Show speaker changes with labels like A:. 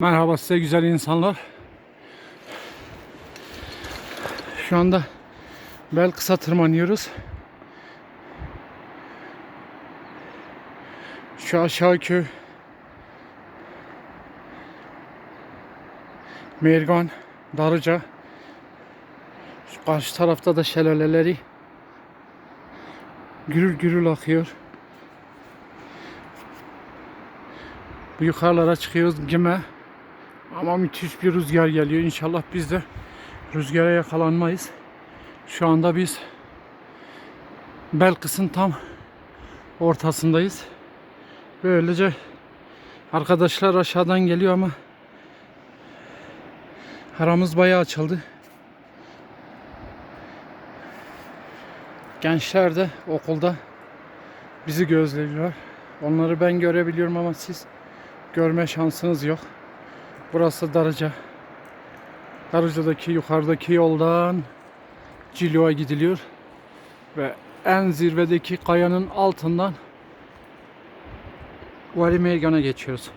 A: Merhaba size güzel insanlar. Şu anda Belkıs'a tırmanıyoruz. Şu aşağı köy. Mergan, Darıca. Şu karşı tarafta da şelaleleri gürül gürül akıyor. Bu yukarılara çıkıyoruz Gime. Ama müthiş bir rüzgar geliyor. İnşallah biz de rüzgara yakalanmayız. Şu anda biz Belkıs'ın tam ortasındayız. Böylece arkadaşlar aşağıdan geliyor ama aramız bayağı açıldı. Gençler de okulda bizi gözlüyorlar. Onları ben görebiliyorum ama siz görme şansınız yok. Burası Darıca. Darıca'daki yukarıdaki yoldan Cilo'a gidiliyor. Ve en zirvedeki kayanın altından Vali Meygan'a geçiyoruz.